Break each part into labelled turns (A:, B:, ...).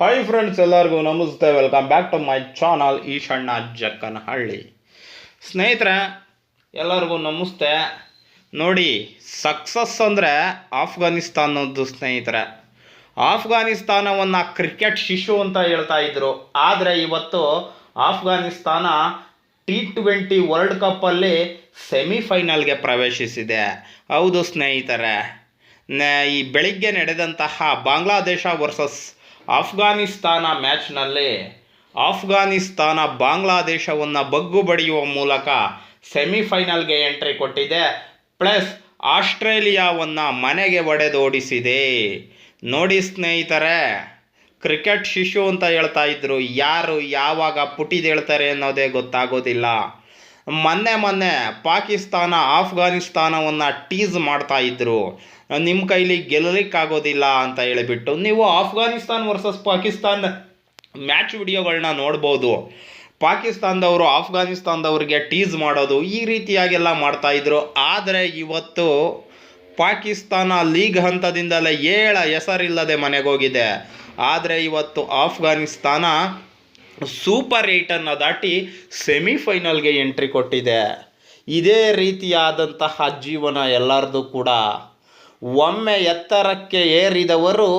A: Hi friends ಎಲ್ಲರಿಗೂ ನಮಸ್ತೆ. Welcome back to my channel Eshanna Jakkanahalli. ಸ್ನೇಹಿತರೆ, ಎಲ್ಲರಿಗೂ ನಮಸ್ತೆ. ನೋಡಿ ಸಕ್ಸಸ್ ಅಂದರೆ ಆಫ್ಘಾನಿಸ್ತಾನದ್ದು ಸ್ನೇಹಿತರೆ. ಆಫ್ಘಾನಿಸ್ತಾನವನ್ನು ಕ್ರಿಕೆಟ್ ಶಿಶು ಅಂತ ಹೇಳ್ತಾ ಇದ್ರು. ಆದರೆ ಇವತ್ತು ಆಫ್ಘಾನಿಸ್ತಾನ ಟಿ ಟ್ವೆಂಟಿ ವರ್ಲ್ಡ್ ಕಪ್ಪಲ್ಲಿ ಸೆಮಿಫೈನಲ್ಗೆ ಪ್ರವೇಶಿಸಿದೆ. ಹೌದು ಸ್ನೇಹಿತರೆ. ಈ ಬೆಳಿಗ್ಗೆ ನಡೆದಂತಹ ಬಾಂಗ್ಲಾದೇಶ ವರ್ಸಸ್ ಆಫ್ಘಾನಿಸ್ತಾನ ಮ್ಯಾಚ್ನಲ್ಲಿ ಆಫ್ಘಾನಿಸ್ತಾನ ಬಾಂಗ್ಲಾದೇಶವನ್ನು ಬಗ್ಗು ಬಡಿಯುವ ಮೂಲಕ ಸೆಮಿಫೈನಲ್ಗೆ ಎಂಟ್ರಿ ಕೊಟ್ಟಿದೆ. ಪ್ಲಸ್ ಆಸ್ಟ್ರೇಲಿಯಾವನ್ನು ಮನೆಗೆ ಒಡೆದೋಡಿಸಿದೆ. ನೋಡಿ ಸ್ನೇಹಿತರೆ, ಕ್ರಿಕೆಟ್ ಶಿಶು ಅಂತ ಹೇಳ್ತಾ ಇದ್ರು. ಯಾರು ಯಾವಾಗ ಪುಟಿದೇಳ್ತಾರೆ ಅನ್ನೋದೇ ಗೊತ್ತಾಗೋದಿಲ್ಲ. ಮೊನ್ನೆ ಮೊನ್ನೆ ಪಾಕಿಸ್ತಾನ ಆಫ್ಘಾನಿಸ್ತಾನವನ್ನು ಟೀಸ್ ಮಾಡ್ತಾ ಇದ್ರು. ನಿಮ್ಮ ಕೈಲಿ ಗೆಲ್ಲಲಿಕ್ಕಾಗೋದಿಲ್ಲ ಅಂತ ಹೇಳಿಬಿಟ್ಟು ನೀವು ಆಫ್ಘಾನಿಸ್ತಾನ್ ವರ್ಸಸ್ ಪಾಕಿಸ್ತಾನ್ ಮ್ಯಾಚ್ ವಿಡಿಯೋಗಳನ್ನ ನೋಡ್ಬೋದು. ಪಾಕಿಸ್ತಾನದವರು, ಆಫ್ಘಾನಿಸ್ತಾನದವ್ರಿಗೆ ಟೀಸ್ ಮಾಡೋದು ಈ ರೀತಿಯಾಗೆಲ್ಲ ಮಾಡ್ತಾ ಇದ್ರು. ಆದರೆ ಇವತ್ತು ಪಾಕಿಸ್ತಾನ ಲೀಗ್ ಹಂತದಿಂದಲೇ ಏಳ ಹೆಸರಿಲ್ಲದೆ ಮನೆಗೋಗಿದೆ. ಆದರೆ ಇವತ್ತು ಆಫ್ಘಾನಿಸ್ತಾನ ಸೂಪರ್ ಏಯ್ಟನ್ನು ದಾಟಿ ಸೆಮಿಫೈನಲ್ಗೆ ಎಂಟ್ರಿ ಕೊಟ್ಟಿದೆ. ಇದೇ ರೀತಿಯಾದಂತಹ ಜೀವನ ಎಲ್ಲರದು ಕೂಡ. ಒಮ್ಮೆ ಎತ್ತರಕ್ಕೆ ಏರಿದವರು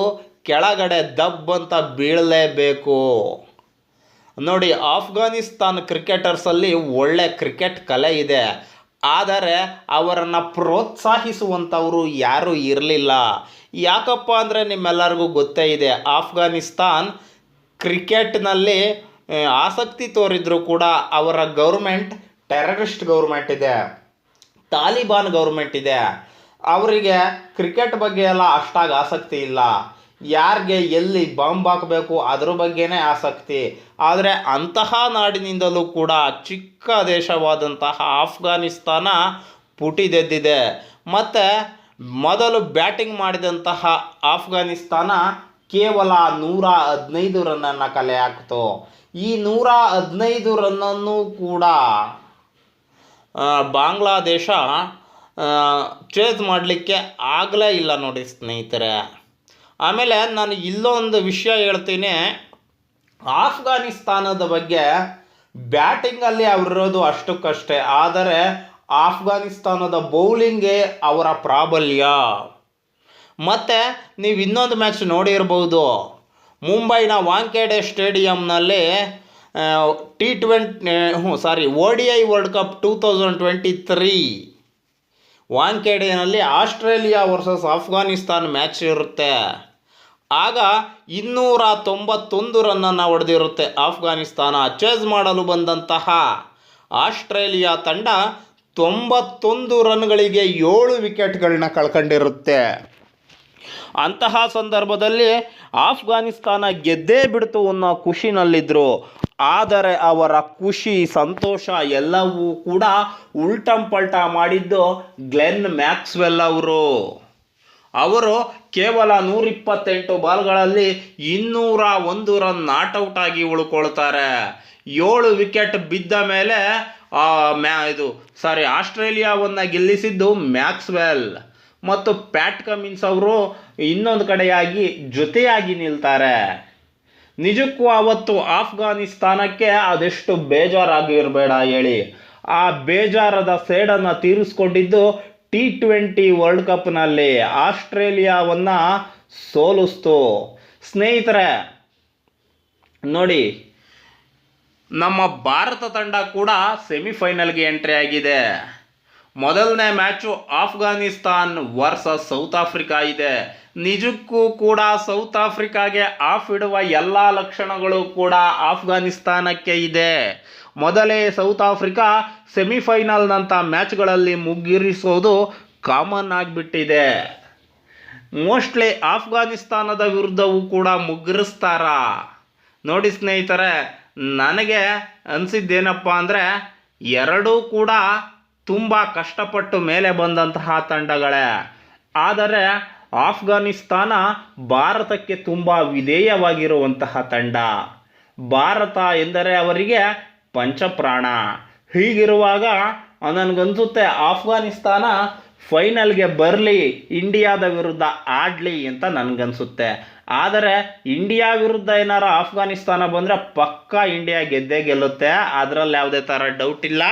A: ಕೆಳಗಡೆ ದಬ್ ಅಂತ ಬೀಳಲೇಬೇಕು. ನೋಡಿ, ಆಫ್ಘಾನಿಸ್ತಾನ್ ಕ್ರಿಕೆಟರ್ಸಲ್ಲಿ ಒಳ್ಳೆ ಕ್ರಿಕೆಟ್ ಕಲೆ ಇದೆ. ಆದರೆ ಅವರನ್ನು ಪ್ರೋತ್ಸಾಹಿಸುವಂಥವರು ಯಾರೂ ಇರಲಿಲ್ಲ. ಯಾಕಪ್ಪ ಅಂದರೆ ನಿಮ್ಮೆಲ್ಲರಿಗೂ ಗೊತ್ತೇ ಇದೆ, ಆಫ್ಘಾನಿಸ್ತಾನ್ ಕ್ರಿಕೆಟ್ನಲ್ಲಿ ಆಸಕ್ತಿ ತೋರಿದ್ರು ಕೂಡ ಅವರ ಗೌರ್ಮೆಂಟ್ ಟೆರರಿಸ್ಟ್ ಗೌರ್ಮೆಂಟ್ ಇದೆ, ತಾಲಿಬಾನ್ ಗೌರ್ಮೆಂಟ್ ಇದೆ. ಅವರಿಗೆ ಕ್ರಿಕೆಟ್ ಬಗ್ಗೆ ಎಲ್ಲ ಅಷ್ಟಾಗಿ ಆಸಕ್ತಿ ಇಲ್ಲ. ಯಾರಿಗೆ ಎಲ್ಲಿ ಬಾಂಬ್ ಹಾಕಬೇಕು ಅದ್ರ ಬಗ್ಗೆನೇ ಆಸಕ್ತಿ. ಆದರೆ ಅಂತಹ ನಾಡಿನಿಂದಲೂ ಕೂಡ ಚಿಕ್ಕ ದೇಶವಾದಂತಹ ಆಫ್ಘಾನಿಸ್ತಾನ ಪುಟಿದೆದ್ದಿದೆ. ಮತ್ತು ಮೊದಲು ಬ್ಯಾಟಿಂಗ್ ಮಾಡಿದಂತಹ ಆಫ್ಘಾನಿಸ್ತಾನ ಕೇವಲ ನೂರ ಹದಿನೈದು ರನ್ನನ್ನು ಕಲೆ ಹಾಕ್ತು. ಈ ನೂರ ಹದಿನೈದು ರನ್ನನ್ನು ಕೂಡ ಬಾಂಗ್ಲಾದೇಶ ಚೇಸ್ ಮಾಡಲಿಕ್ಕೆ ಆಗಲೇ ಇಲ್ಲ ನೋಡಿ ಸ್ನೇಹಿತರೆ. ಆಮೇಲೆ ನಾನು ಇಲ್ಲೊಂದು ವಿಷಯ ಹೇಳ್ತೀನಿ. ಆಫ್ಘಾನಿಸ್ತಾನದ ಬಗ್ಗೆ ಬ್ಯಾಟಿಂಗಲ್ಲಿ ಅವರಿರೋದು ಅಷ್ಟಕ್ಕಷ್ಟೇ. ಆದರೆ ಆಫ್ಘಾನಿಸ್ತಾನದ ಬೌಲಿಂಗೇ ಅವರ ಪ್ರಾಬಲ್ಯ. ಮತ್ತು ನೀವು ಇನ್ನೊಂದು ಮ್ಯಾಚ್ ನೋಡಿರ್ಬೋದು. ಮುಂಬೈನ ವಾಂಖೇಡೆ ಸ್ಟೇಡಿಯಂನಲ್ಲಿ ಟಿ ಟ್ವೆಂಟ್ ಹ್ಞೂ sorry O D I world cup two thousand twenty three ವಾಂಖೇಡೆನಲ್ಲಿ Australia versus Afghanistan match ಇರುತ್ತೆ. ಆಗ ಇನ್ನೂರ ತೊಂಬತ್ತೊಂದು ರನ್ನನ್ನು ಹೊಡೆದಿರುತ್ತೆ ಆಫ್ಘಾನಿಸ್ತಾನ. ಚೇಸ್ ಮಾಡಲು ಬಂದಂತಹ ಆಸ್ಟ್ರೇಲಿಯಾ ತಂಡ ತೊಂಬತ್ತೊಂದು ರನ್ಗಳಿಗೆ ಏಳು ವಿಕೆಟ್ಗಳನ್ನ ಕಳ್ಕೊಂಡಿರುತ್ತೆ. ಅಂತಹ ಸಂದರ್ಭದಲ್ಲಿ ಆಫ್ಘಾನಿಸ್ತಾನ ಗೆದ್ದೇ ಬಿಡ್ತು ಅನ್ನೋ ಖುಷಿನಲ್ಲಿದ್ದರು ಆದರೆ ಅವರ ಖುಷಿ, ಸಂತೋಷ ಎಲ್ಲವೂ ಕೂಡ ಉಲ್ಟಂ ಪಲ್ಟ ಮಾಡಿದ್ದು ಗ್ಲೆನ್ ಮ್ಯಾಕ್ಸ್ವೆಲ್ ಅವರು. ಅವರು ಕೇವಲ ನೂರಿಪ್ಪತ್ತೆಂಟು ಬಾಲ್ಗಳಲ್ಲಿ ಇನ್ನೂರ ಒಂದು ರನ್ ನಾಟ್ಔಟ್ ಆಗಿ ಉಳ್ಕೊಳ್ತಾರೆ. ಏಳು ವಿಕೆಟ್ ಬಿದ್ದ ಮೇಲೆ ಮ್ಯಾ ಇದು, ಸಾರಿ, ಆಸ್ಟ್ರೇಲಿಯಾವನ್ನು ಗೆಲ್ಲಿಸಿದ್ದು ಮ್ಯಾಕ್ಸ್ವೆಲ್. ಮತ್ತು ಪ್ಯಾಟ್ ಕಮಿನ್ಸ್ ಅವರು ಇನ್ನೊಂದು ಕಡೆಯಾಗಿ ಜೊತೆಯಾಗಿ ನಿಲ್ತಾರೆ. ನಿಜಕ್ಕೂ ಅವತ್ತು ಆಫ್ಘಾನಿಸ್ತಾನಕ್ಕೆ ಅದೆಷ್ಟು ಬೇಜಾರಾಗಿರಬೇಡ ಹೇಳಿ. ಆ ಬೇಜಾರದ ಸೇಡನ್ನು ತೀರಿಸ್ಕೊಂಡಿದ್ದು ಟಿ ಟ್ವೆಂಟಿ ವರ್ಲ್ಡ್ ಕಪ್ನಲ್ಲಿ ಆಸ್ಟ್ರೇಲಿಯಾವನ್ನು ಸೋಲಿಸ್ತು. ಸ್ನೇಹಿತರೆ, ನೋಡಿ, ನಮ್ಮ ಭಾರತ ತಂಡ ಕೂಡ ಸೆಮಿಫೈನಲ್ಗೆ ಎಂಟ್ರಿ ಆಗಿದೆ. ಮೊದಲನೇ match Afghanistan versus South Africa ಇದೆ. ನಿಜಕ್ಕೂ ಕೂಡ ಸೌತ್ ಆಫ್ರಿಕಾಗೆ ಆಫ್ ಇಡುವ ಎಲ್ಲ ಲಕ್ಷಣಗಳು ಕೂಡ ಆಫ್ಘಾನಿಸ್ತಾನಕ್ಕೆ ಇದೆ. ಮೊದಲೇ ಸೌತ್ ಆಫ್ರಿಕಾ ಸೆಮಿಫೈನಲ್ನಂಥ ಮ್ಯಾಚ್ಗಳಲ್ಲಿ ಮುಗ್ಗಿರಿಸೋದು ಕಾಮನ್ ಆಗಿಬಿಟ್ಟಿದೆ. ಮೋಸ್ಟ್ಲಿ ಆಫ್ಘಾನಿಸ್ತಾನದ ವಿರುದ್ಧವೂ ಕೂಡ ಮುಗ್ಗಿರಿಸ್ತಾರ ನೋಡಿ ಸ್ನೇಹಿತರೆ, ನನಗೆ ಅನಿಸಿದ್ದೇನಪ್ಪ ಅಂದರೆ ಎರಡೂ ಕೂಡ ತುಂಬ ಕಷ್ಟಪಟ್ಟು ಮೇಲೆ ಬಂದಂತಹ ತಂಡಗಳೇ. ಆದರೆ ಆಫ್ಘಾನಿಸ್ತಾನ ಭಾರತಕ್ಕೆ ತುಂಬ ವಿಧೇಯವಾಗಿರುವಂತಹ ತಂಡ. ಭಾರತ ಎಂದರೆ ಅವರಿಗೆ ಪಂಚಪ್ರಾಣ. ಹೀಗಿರುವಾಗ ನನಗನ್ಸುತ್ತೆ ಆಫ್ಘಾನಿಸ್ತಾನ ಫೈನಲ್ಗೆ ಬರಲಿ, ಇಂಡಿಯಾದ ವಿರುದ್ಧ ಆಡಲಿ ಅಂತ ನನಗನ್ಸುತ್ತೆ. ಆದರೆ ಇಂಡಿಯಾ ವಿರುದ್ಧ ಏನಾರು ಆಫ್ಘಾನಿಸ್ತಾನ ಬಂದರೆ ಪಕ್ಕಾ ಇಂಡಿಯಾ ಗೆದ್ದೇ ಗೆಲ್ಲುತ್ತೆ. ಅದರಲ್ಲಿ ಯಾವುದೇ ಥರ ಡೌಟ್ ಇಲ್ಲ.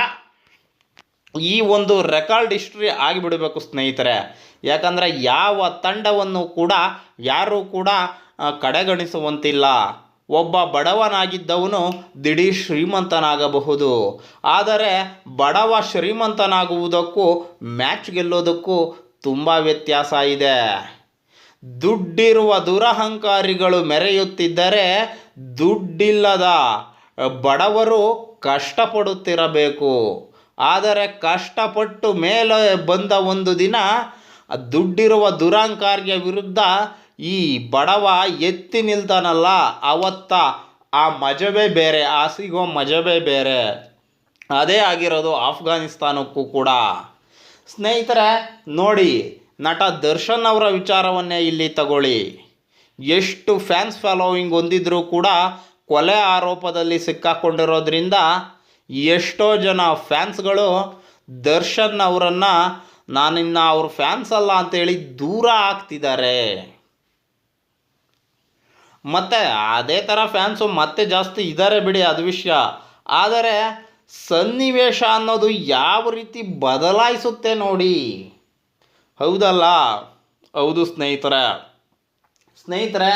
A: ಈ ಒಂದು ರೆಕಾರ್ಡ್ ಹಿಸ್ಟ್ರಿ ಆಗಿಬಿಡಬೇಕು ಸ್ನೇಹಿತರೆ. ಯಾಕಂದರೆ ಯಾವ ತಂಡವನ್ನು ಕೂಡ ಯಾರೂ ಕೂಡ ಕಡೆಗಣಿಸುವಂತಿಲ್ಲ. ಒಬ್ಬ ಬಡವನಾಗಿದ್ದವನು ದಿಢೀರ್ ಶ್ರೀಮಂತನಾಗಬಹುದು. ಆದರೆ ಬಡವ ಶ್ರೀಮಂತನಾಗುವುದಕ್ಕೂ, ಮ್ಯಾಚ್ ಗೆಲ್ಲೋದಕ್ಕೂ ತುಂಬ ವ್ಯತ್ಯಾಸ ಇದೆ. ದುಡ್ಡಿರುವ ದುರಹಂಕಾರಿಗಳು ಮೆರೆಯುತ್ತಿದ್ದರೆ ದುಡ್ಡಿಲ್ಲದ ಬಡವರು ಕಷ್ಟಪಡುತ್ತಿರಬೇಕು. ಆದರೆ ಕಷ್ಟಪಟ್ಟು ಮೇಲೆ ಬಂದ ಒಂದು ದಿನ ದುಡ್ಡಿರುವ ದುರಹಂಕಾರಿಯ ವಿರುದ್ಧ ಈ ಬಡವ ಎತ್ತಿ ನಿಲ್ತಾನಲ್ಲ, ಅವತ್ತ ಆ ಮಜವೇ ಬೇರೆ, ಆ ಸಿಗೋ ಮಜವೇ ಬೇರೆ. ಅದೇ ಆಗಿರೋದು ಆಫ್ಘಾನಿಸ್ತಾನಕ್ಕೂ ಕೂಡ. ಸ್ನೇಹಿತರೆ, ನೋಡಿ, ನಟ ದರ್ಶನ್ ಅವರ ವಿಚಾರವನ್ನೇ ಇಲ್ಲಿ ತಗೊಳ್ಳಿ. ಎಷ್ಟು ಫ್ಯಾನ್ಸ್ ಫಾಲೋವಿಂಗ್ ಹೊಂದಿದ್ರೂ ಕೂಡ ಕೊಲೆ ಆರೋಪದಲ್ಲಿ ಸಿಕ್ಕಾಕೊಂಡಿರೋದ್ರಿಂದ ಎಷ್ಟೋ ಜನ ಫ್ಯಾನ್ಸ್ಗಳು ದರ್ಶನ್ ಅವರನ್ನು, ನಾನಿನ್ನ ಅವ್ರ ಫ್ಯಾನ್ಸ್ ಅಲ್ಲ ಅಂತೇಳಿ ದೂರ ಆಗ್ತಿದ್ದಾರೆ ಮತ್ತು ಅದೇ ಥರ ಫ್ಯಾನ್ಸು ಮತ್ತೆ ಜಾಸ್ತಿ ಇದ್ದಾರೆ ಬಿಡಿ ಅದು ವಿಷಯ. ಆದರೆ ಸನ್ನಿವೇಶ ಅನ್ನೋದು ಯಾವ ರೀತಿ ಬದಲಾಯಿಸುತ್ತೆ ನೋಡಿ. ಹೌದಲ್ಲ? ಹೌದು ಸ್ನೇಹಿತರೆ. ಸ್ನೇಹಿತರೆ,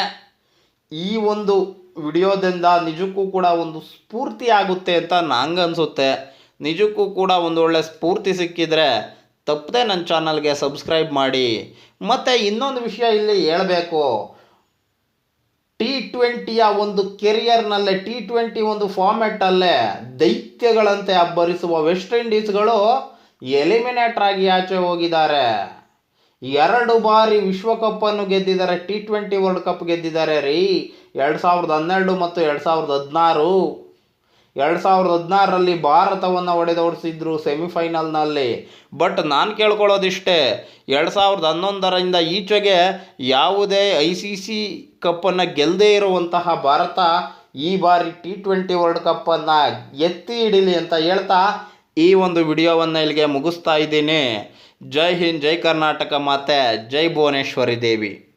A: ಈ ಒಂದು ವಿಡಿಯೋದಿಂದ ನಿಜಕ್ಕೂ ಕೂಡ ಒಂದು ಸ್ಫೂರ್ತಿ ಆಗುತ್ತೆ ಅಂತ ನಂಗನ್ಸುತ್ತೆ ನಿಜಕ್ಕೂ ಕೂಡ ಒಂದು ಒಳ್ಳೆ ಸ್ಫೂರ್ತಿ ಸಿಕ್ಕಿದರೆ ತಪ್ಪದೆ ನನ್ನ ಚಾನಲ್ಗೆ ಸಬ್ಸ್ಕ್ರೈಬ್ ಮಾಡಿ. ಮತ್ತು ಇನ್ನೊಂದು ವಿಷಯ ಇಲ್ಲಿ ಹೇಳಬೇಕು. ಟಿ ಟ್ವೆಂಟಿಯ ಒಂದು ಕೆರಿಯರ್ನಲ್ಲೇ, ಟಿ ಟ್ವೆಂಟಿ ಒಂದು ಫಾರ್ಮೆಟಲ್ಲೇ ದೈತ್ಯಗಳಂತೆ ಅಬ್ಬರಿಸುವ ವೆಸ್ಟ್ ಇಂಡೀಸ್ಗಳು ಎಲಿಮಿನೇಟರ್ ಆಗಿ ಆಚೆ ಹೋಗಿದ್ದಾರೆ. ಎರಡು ಬಾರಿ ವಿಶ್ವಕಪ್ಪನ್ನು ಗೆದ್ದಿದ್ದಾರೆ. ಟಿ ಟ್ವೆಂಟಿ ವರ್ಲ್ಡ್ ಕಪ್ ಗೆದ್ದಿದ್ದಾರೆ ರೀ. ಎರಡು ಸಾವಿರದ ಹನ್ನೆರಡು ಮತ್ತು ಎರಡು ಸಾವಿರದ ಹದಿನಾರು. ಎರಡು ಸಾವಿರದ ಹದಿನಾರರಲ್ಲಿ ಭಾರತವನ್ನು ಹೊಡೆದೋಡಿಸಿದ್ರು ಸೆಮಿಫೈನಲ್ನಲ್ಲಿ. ಬಟ್ ನಾನು ಕೇಳ್ಕೊಳ್ಳೋದಿಷ್ಟೇ, ಎರಡು ಸಾವಿರದ ಹನ್ನೊಂದರಿಂದ ಈಚೆಗೆ ಯಾವುದೇ ಐ ಸಿ ಸಿ ಕಪ್ಪನ್ನು ಗೆಲ್ಲದೇ ಇರುವಂತಹ ಭಾರತ ಈ ಬಾರಿ ಟಿ ಟ್ವೆಂಟಿ ವರ್ಲ್ಡ್ ಕಪ್ಪನ್ನು ಎತ್ತಿ ಹಿಡೀಲಿ ಅಂತ ಹೇಳ್ತಾ ಈ ಒಂದು ವಿಡಿಯೋವನ್ನು ಇಲ್ಲಿಗೆ ಮುಗಿಸ್ತಾ ಇದ್ದೀನಿ. ಜೈ ಹಿಂದ್ ಜೈ ಕರ್ನಾಟಕ ಮಾತೆ ಜೈ ಭುವನೇಶ್ವರಿ ದೇವಿ.